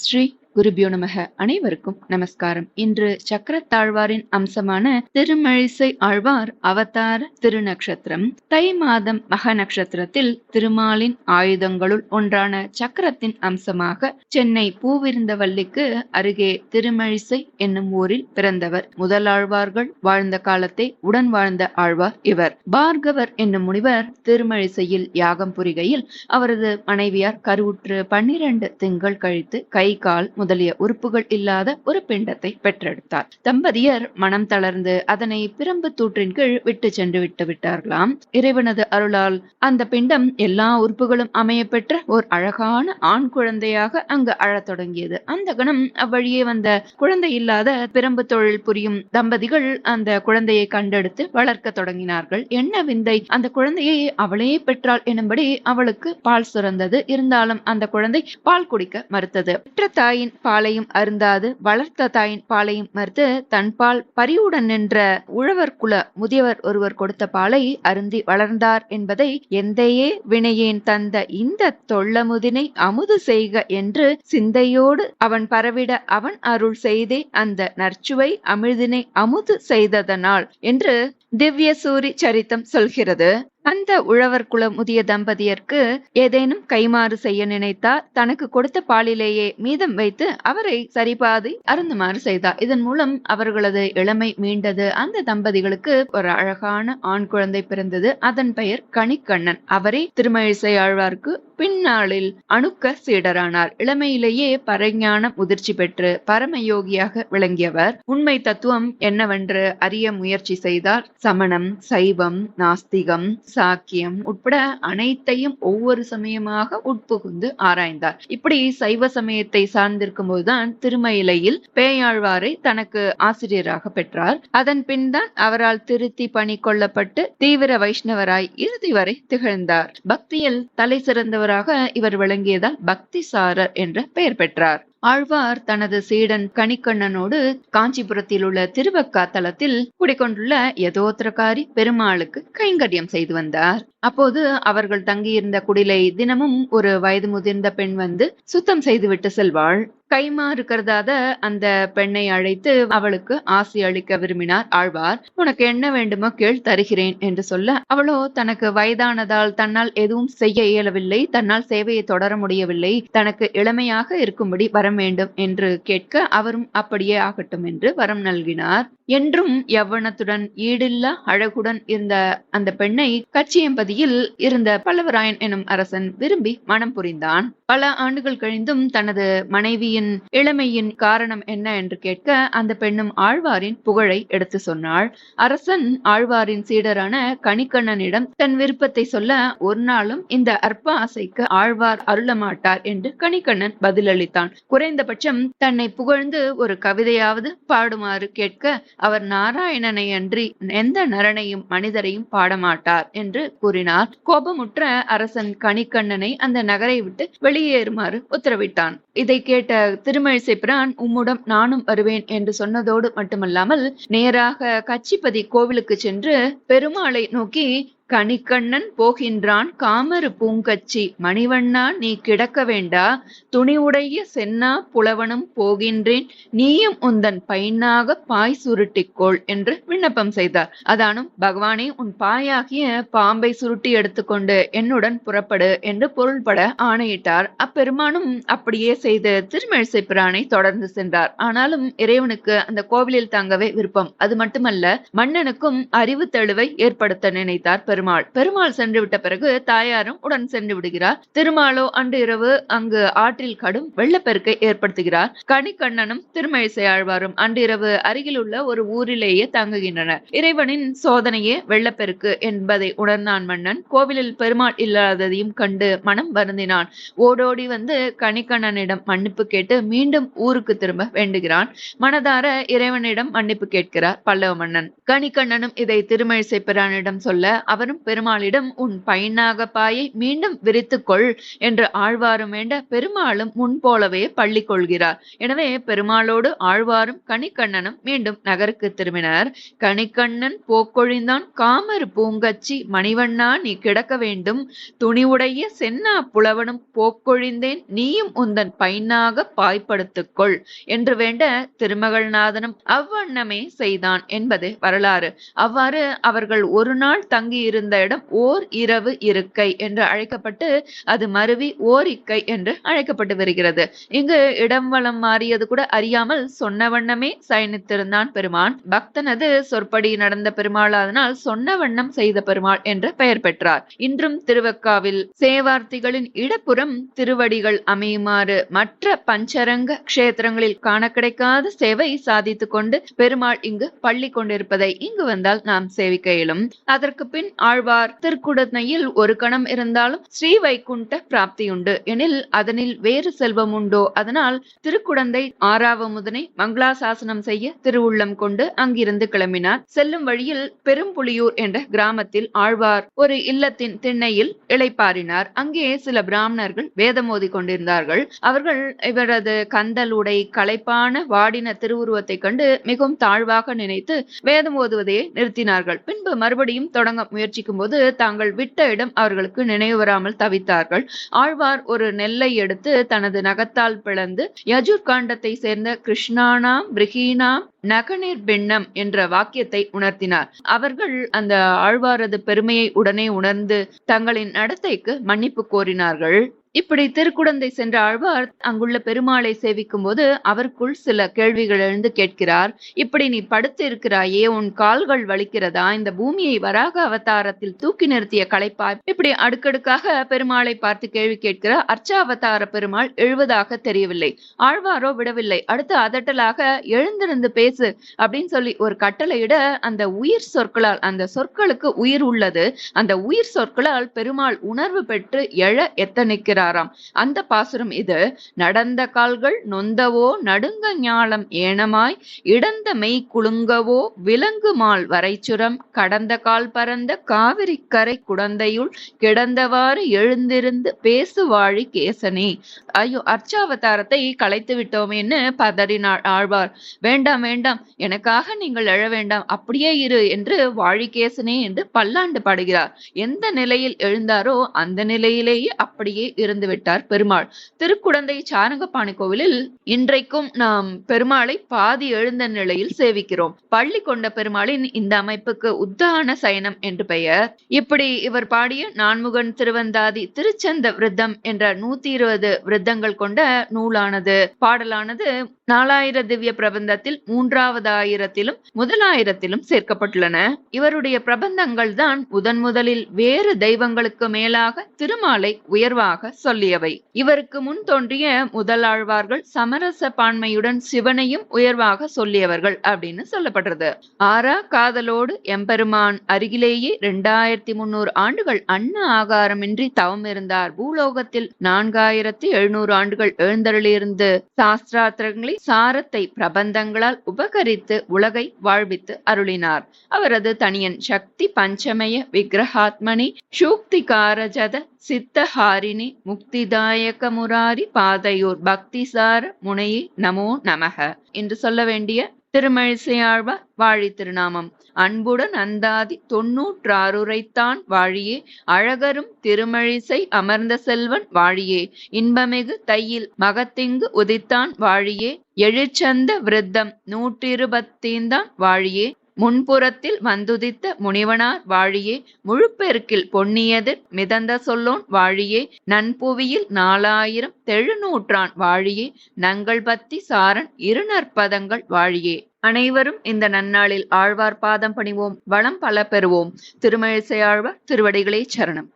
ஸ்ரீ குருபியோ நமக அனைவருக்கும் நமஸ்காரம். இன்று சக்கரத்தாழ்வாரின் அம்சமான திருமழிசை ஆழ்வார் அவதார திருநக்ஷத்திரம். தை மாதம் மக நட்சத்திரத்தில் திருமாலின் ஆயுதங்களுள் ஒன்றான சக்கரத்தின் அம்சமாக சென்னை பூவிருந்தவல்லிக்கு அருகே திருமழிசை என்னும் ஊரில் பிறந்தவர். முதலாழ்வார்கள் வாழ்ந்த காலத்தை உடன் வாழ்ந்த ஆழ்வார் இவர். பார்கவர் என்னும் முனிவர் திருமழிசையில் யாகம் புரிகையில் அவரது மனைவியார் கருவுற்று பன்னிரண்டு திங்கள் கழித்து கை கால் முதலிய உறுப்புகள் இல்லாத ஒரு பிண்டத்தை பெற்றெடுத்தார். தம்பதியர் மனம் தளர்ந்து அதனை பிரம்பு தூற்றின் கீழ் விட்டு சென்று விட்டு விட்டார்களாம். இறைவனது அருளால் அந்த பிண்டம் எல்லா உறுப்புகளும் அமைய பெற்ற ஓர் அழகான ஆண் குழந்தையாக அங்கு அழத் தொடங்கியது. அந்த கணம் அவ்வழியே வந்த குழந்தை இல்லாத பிரம்பு தொழில் புரியும் தம்பதிகள் அந்த குழந்தையை கண்டெடுத்து வளர்க்க தொடங்கினார்கள். என்ன விந்தை? அந்த குழந்தையை அவளே பெற்றாள் எனும்படி அவளுக்கு பால் சுரந்தது. இருந்தாலும் அந்த குழந்தை பால் குடிக்க மறுத்தது. பெற்ற தாயின் பாலையும் அருந்தாது வளர்த்த தாயின் பாலையும் மறுத்து தன் பால் பரிவுடன் நின்ற உழவர் குல முதியவர் ஒருவர் கொடுத்த பாலை அருந்தி வளர்ந்தார் என்பதை எந்தையே வினையேன் தந்த இந்த தொல்லமுதினை அமுது செய்க என்று சிந்தையோடு அவன் பரவிட அவன் அருள் செய்தே அந்த நற்சுவை அமிழ்தினை அமுது செய்ததனால் என்று திவ்ய சூரி சரித்தம் சொல்கிறது. அந்த உழவர் குல முதிய தம்பதியர்க்கு ஏதேனும் கைமாறு செய்ய நினைத்தார் தனக்கு கொடுத்த பாலிலேயே மீதம் வைத்து அவரை சரிபாதி அருந்துமாறு செய்தார் இதன் மூலம் அவர்களது இளமை மீண்டது. அந்த தம்பதிகளுக்கு ஒரு அழகான ஆண் குழந்தை பிறந்தது. அதன் பெயர் கணிக்கண்ணன். அவரே திருமழிசை ஆழ்வார்க்கு பின்னாளில் அணுக்க சீடரானார். இளமையிலேயே பரஞான முதிர்ச்சி பெற்று பரமயோகியாக விளங்கியவர். உண்மை தத்துவம் என்னவென்று அறிய முயற்சி செய்தார். சமணம் சைவம் நாஸ்திகம் சாக்கியம் உட்பட அனைத்தையும் ஒவ்வொரு சமயமாக உட்புகுந்து ஆராய்ந்தார். இப்படி சைவ சமயத்தை சார்ந்திருக்கும் போதுதான் திருமயிலையில் பேயாழ்வாரை தனக்கு ஆசிரியராக பெற்றார். அதன் பின் தான் அவரால் திருத்தி பணி கொள்ளப்பட்டு தீவிர வைஷ்ணவராய் இறுதி வரை திகழ்ந்தார். பக்தியில் தலை சிறந்தவராக இவர் விளங்கியதால் பக்திசாரர் என்ற பெயர் பெற்றார். ஆழ்வார் தனது சீடன் கணிக்கண்ணனோடு காஞ்சிபுரத்தில் உள்ள திருவக்கா தலத்தில் குடிக்கொண்டுள்ள யதோத்திரகாரி பெருமாளுக்கு கைங்கரியம் செய்து வந்தார். அப்போது அவர்கள் தங்கியிருந்த குடிலை தினமும் ஒரு வயது முதிர்ந்த பெண் வந்து சுத்தம் செய்துவிட்டு செல்வாள். கைமா இருக்கிறதாத அந்த பெண்ணை அழைத்து அவளுக்கு ஆசி அளிக்க விரும்பினார். ஆழ்வார் உனக்கு என்ன வேண்டுமோ கேள் தருகிறேன் என்று சொல்ல அவளோ தனக்கு வயதானதால் தன்னால் எதுவும் செய்ய இயலவில்லை தன்னால் சேவையை தொடர முடியவில்லை தனக்கு இளமையாக இருக்கும்படி வரம் வேண்டும் என்று கேட்க அவரும் அப்படியே ஆகட்டும் என்று வரம் நல்கினார். என்றும் யவ்வனத்துடன் ஈடில்லா அழகுடன் இருந்த அந்த பெண்ணை கச்சியம்பதியில் இருந்த பல்லவராயன் எனும் அரசன் விரும்பி மனம் புரிந்தான். பல ஆண்டுகள் கழிந்தும் தனது மனைவியின் இளமையின் காரணம் என்ன என்று கேட்க அந்த பெண்ணும் ஆழ்வாரின் புகழை எடுத்து சொன்னாள். அரசன் ஆழ்வாரின் சீடரான கணிக்கண்ணனிடம் தன் விருப்பத்தை சொல்ல ஒரு நாளும் இந்த அற்ப ஆசைக்கு ஆழ்வார் அருளமாட்டார் என்று கணிக்கண்ணன் பதிலளித்தான். குறைந்தபட்சம் தன்னை புகழ்ந்து ஒரு கவிதையாவது பாடுமாறு கேட்க அவர் நாராயணனை அன்றி எந்த நரனையும் மனிதரையும் பாடமாட்டார் என்று கூறினார். கோபமுற்ற அரசன் கணிக்கண்ணனை அந்த நகரை விட்டு வெளியேறுமாறு உத்தரவிட்டான். இதை கேட்ட திருமழிசை பிரான் உம்முடன் நானும் வருவேன் என்று சொன்னதோடு மட்டுமல்லாமல் நேராக கச்சிபதி கோவிலுக்கு சென்று பெருமாளை நோக்கி கணிக்கண்ணன் போகின்றான் காமரு பூங்கச்சி மணிவண்ணா நீ கிடக்க வேண்டா துணிவுடைய சென்னா புலவனும் போகின்றேன் நீயும் உந்தன் பையனாக பாய் சுருட்டிக்கோள் என்று விண்ணப்பம் செய்தார். அதானும் பகவானே உன் பாயாகிய பாம்பை சுருட்டி எடுத்துக்கொண்டு என்னுடன் புறப்படு என்று பொருள்பட ஆணையிட்டார். அப்பெருமானும் அப்படியே செய்து திருமெழிசை பிரானை தொடர்ந்து சென்றார். ஆனாலும் இறைவனுக்கு அந்த கோவிலில் தங்கவே விருப்பம். அது மட்டுமல்ல மன்னனுக்கும் அறிவு தெளிவை ஏற்படுத்த நினைத்தார் பெருமாள் பெருமாள். பெருமாள் சென்று விட்ட பிறகு தாயாரும் உடன் சென்று விடுகிறார். திருமாலோ அன்று இரவு அங்கு ஆற்றில் கடும் வெள்ளப்பெருக்கை ஏற்படுத்துகிறார். கணிக்கண்ணனும் திருமழிசை ஆழ்வாரும் அன்று இரவு அருகில் உள்ள ஒரு ஊரிலேயே தங்குகின்றனர். இறைவனின் சோதனையே வெள்ளப்பெருக்கு என்பதை உணர்ந்தான் மன்னன். கோவிலில் பெருமாள் இல்லாததையும் கண்டு மனம் வருந்தினான். ஓடோடி வந்து கணிக்கண்ணனிடம் மன்னிப்பு கேட்டு மீண்டும் ஊருக்கு திரும்ப வேண்டுகிறான். மனதார இறைவனிடம் மன்னிப்பு கேட்கிறார் பல்லவ மன்னன். கணிக்கண்ணனும் இதை திருமழிசை பிரானிடம் சொல்ல அவர் வரும் பெருமாளிடம் உன் பயனாக பாயை மீண்டும் விரித்துக்கொள் என்று ஆழ்வாரும் வேண்ட பெருமாளும் முன் போலவே பள்ளி கொள்கிறார். எனவே பெருமாளோடு ஆழ்வாரும் கணிக்கண்ணனும் மீண்டும் நகருக்கு திரும்பினர். கணிக்கண்ணன் போக்கொழிந்தான் காமர் பூங்கச்சி மணிவண்ணா நீ கிடக்க வேண்டும். துணிவுடைய சென்னா புலவனும் போக்கொழிந்தேன். நீயும் உந்தன் பைனாக பாய்ப்படுத்துக்கொள் என்று வேண்ட திருமகள்நாதனும் அவ்வண்ணமே செய்தான் என்பது வரலாறு. அவ்வாறு அவர்கள் ஒரு நாள் தங்கி இருந்த இடம் ஓர் இரவு இருக்கை என்று அழைக்கப்பட்டு அது மருவி ஓர் இக்கை என்று அழைக்கப்பட்டு வருகிறது. இங்கு இடம் வளம் மாறியது கூட அறியாமல் சொன்ன வண்ணமே சயனித்திருந்தான் பெருமான். பக்தனது சொற்படி நடந்த பெருமாள் அதனால் சொன்ன வண்ணம் செய்த பெருமாள் என்று பெயர் பெற்றார். இன்றும் திருவக்காவில் சேவார்த்திகளின் இடப்புறம் திருவடிகள் அமையுமாறு மற்ற பஞ்சரங்க கஷேத்திரங்களில் காண கிடைக்காத சேவை சாதித்துக் கொண்டு பெருமாள் இங்கு பள்ளி கொண்டிருப்பதை இங்கு வந்தால் நாம் சேவிக்க இயலும். அதற்கு பின் ஆழ்வார். திருக்குடனையில் ஒரு கணம் இருந்தாலும் ஸ்ரீ வைகுண்ட பிராப்தியுண்டு. எனில் அதனில் வேறு செல்வம் உண்டோ? அதனால் திருக்குடந்தை ஆறாவ முதனை மங்களா மங்களாசாசனம் செய்ய திருவுள்ளம் கொண்டு அங்கிருந்து கிளம்பினார். செல்லும் வழியில் பெரும்புலியூர் என்ற கிராமத்தில் ஆழ்வார் ஒரு இல்லத்தின் திண்ணையில் இளைப்பாறினார். அங்கே சில பிராமணர்கள் வேதமோதி கொண்டிருந்தார்கள். அவர்கள் இவரது கந்தல் உடை களைப்பான வாடின திருவுருவத்தை கண்டு மிகவும் தாழ்வாக நினைத்து வேதம் ஓதுவதையே நிறுத்தினார்கள். பின்பு மறுபடியும் தொடங்க முயற்சி முயற்சிக்கும் போது தாங்கள் விட்ட இடம் அவர்களுக்கு நினைவு வராமல் தவித்தார்கள். ஆழ்வார் ஒரு நெல்லை எடுத்து தனது நகத்தால் பிளந்து யஜுர் காண்டத்தை சேர்ந்த கிருஷ்ணானாம் பிரிகீனாம் நகநீர் பெண்ணம் என்ற வாக்கியத்தை உணர்த்தினார். அவர்கள் அந்த ஆழ்வாரது பெருமையை உடனே உணர்ந்து தங்களின் நடத்தைக்கு மன்னிப்பு கோரினார்கள். இப்படி திருக்குடந்தை சென்ற ஆழ்வார் அங்குள்ள பெருமாளை சேவிக்கும் போது அவருக்குள் சில கேள்விகள் எழுந்து கேட்கிறார். இப்படி நீ படுத்து இருக்கிறாயே உன் கால்கள் வலிக்கிறதா? இந்த பூமியை வராக அவதாரத்தில் தூக்கி நிறுத்திய களைப்பாய். இப்படி அடுக்கடுக்காக பெருமாளை பார்த்து கேள்வி கேட்கிறார் அர்ச்சாவதார பெருமாள் எழுவதாக தெரியவில்லை. ஆழ்வாரோ விடவில்லை. அடுத்து அதட்டலாக எழுந்திருந்து பேச பேசு அப்படின்னு சொல்லி ஒரு கட்டளையிட அந்த உயிர் சொற்களால் அந்த சொற்களுக்கு உயிர் உள்ளது. அந்த உயிர் சொற்களால் பெருமாள் உணர்வு பெற்று எழ எத்தனிக்கிறாராம். அந்த பாசுரம் இது. நடந்த கால்கள் நொந்தவோ நடுங்க ஞாலம் ஏனமாய் இடந்த மெய் குலுங்கவோ விலங்கு மால் வரைச்சுரம் கடந்த கால் பரந்த காவிரி கரை குடந்தையுள் கிடந்தவாறு எழுந்திருந்து பேசுவாழி கேசனே. ஐயோ அர்ச்சாவதாரத்தை கலைத்து விட்டோமேன்னு பதறினாள் ஆழ்வார். வேண்டாம் வேண்டாம் வேண்டாம். எனக்காக நீங்கள் எழ வேண்டாம். அப்படியே இரு என்று வாழிகேசனே என்று பல்லாண்டு பாடுகிறார். எந்த நிலையில் எழுந்தாரோ அந்த நிலையிலேயே அப்படியே இருந்து விட்டார் பெருமாள். திருக்குடந்தை சாரங்கபாணி கோவிலில் இன்றைக்கும் நாம் பெருமாளை பாதி எழுந்த நிலையில் சேவிக்கிறோம். பள்ளி கொண்ட பெருமாளின் இந்த அமைப்புக்கு உத்தான சயனம் என்று பெயர். இப்படி இவர் பாடிய நான்முகன் திருவந்தாதி திருச்சந்த விரதம் என்ற நூத்தி இருபது விரதங்கள் கொண்ட நூலானது. பாடலானது நாலாயிர திவ்ய பிரபந்தத்தில் மூன்று ஆயிரத்திலும் முதலாயிரத்திலும் சேர்க்கப்பட்டுள்ளன. இவருடைய பிரபந்தங்கள் தான் முதன் முதலில் வேறு தெய்வங்களுக்கு மேலாக திருமாலை உயர்வாக சொல்லியவை. இவருக்கு முன் தோன்றிய முதலாழ்வார்கள் சமரச பான்மையுடன் சிவனையும் உயர்வாக சொல்லியவர்கள் அப்படின்னு சொல்லப்படுறது. ஆறா காதலோடு எம்பெருமான் அருகிலேயே இரண்டாயிரத்தி முன்னூறு ஆண்டுகள் அன்ன ஆகாரமின்றி தவம் இருந்தார். பூலோகத்தில் நான்காயிரத்தி எழுநூறு ஆண்டுகள் எழுந்தருளிருந்து சாஸ்திராத்திரங்களை சாரத்தை பிரபந்தங்களால் உப உபகரித்து உலகை வாழ்வித்து அருளினார். அவரது தனியன் சக்தி பஞ்சமய விக்கிரகாத்மனி சூக்திகாரஜத சித்தஹாரிணி முக்திதாயக முராரி பாதையூர் பக்திசார முனையே நமோ நமக. என்று சொல்ல வேண்டிய திருமழிசையாழ்வார் வாழி திருநாமம். அன்புடன் அந்தாதி தொன்னூற்றாறுரைத்தான் வாழியே. அழகரும் திருமழிசை அமர்ந்த செல்வன் வாழியே. இன்பமிகு தையில் மகத்திங்கு உதித்தான் வாழியே. எழுச்சந்த விருத்தம் நூற்றிருபத்தீந்தான் வாழியே. முன்புறத்தில் வந்துதித்த முனிவனார் வாழியே முழுப்பெருக்கில் பொன்னியதிர் மிதந்த சொல்லோன் வாழியே நன்புவியில் நாலாயிரம் தெழுநூற்றான் வாழியே நங்கள் பத்தி சாரன் இருநற்பதங்கள் வாழியே. அனைவரும் இந்த நன்னாளில் ஆழ்வார் பாதம் பணிவோம் வளம் பல பெறுவோம். திருமழிசை ஆழ்வார் திருவடிகளே சரணம்.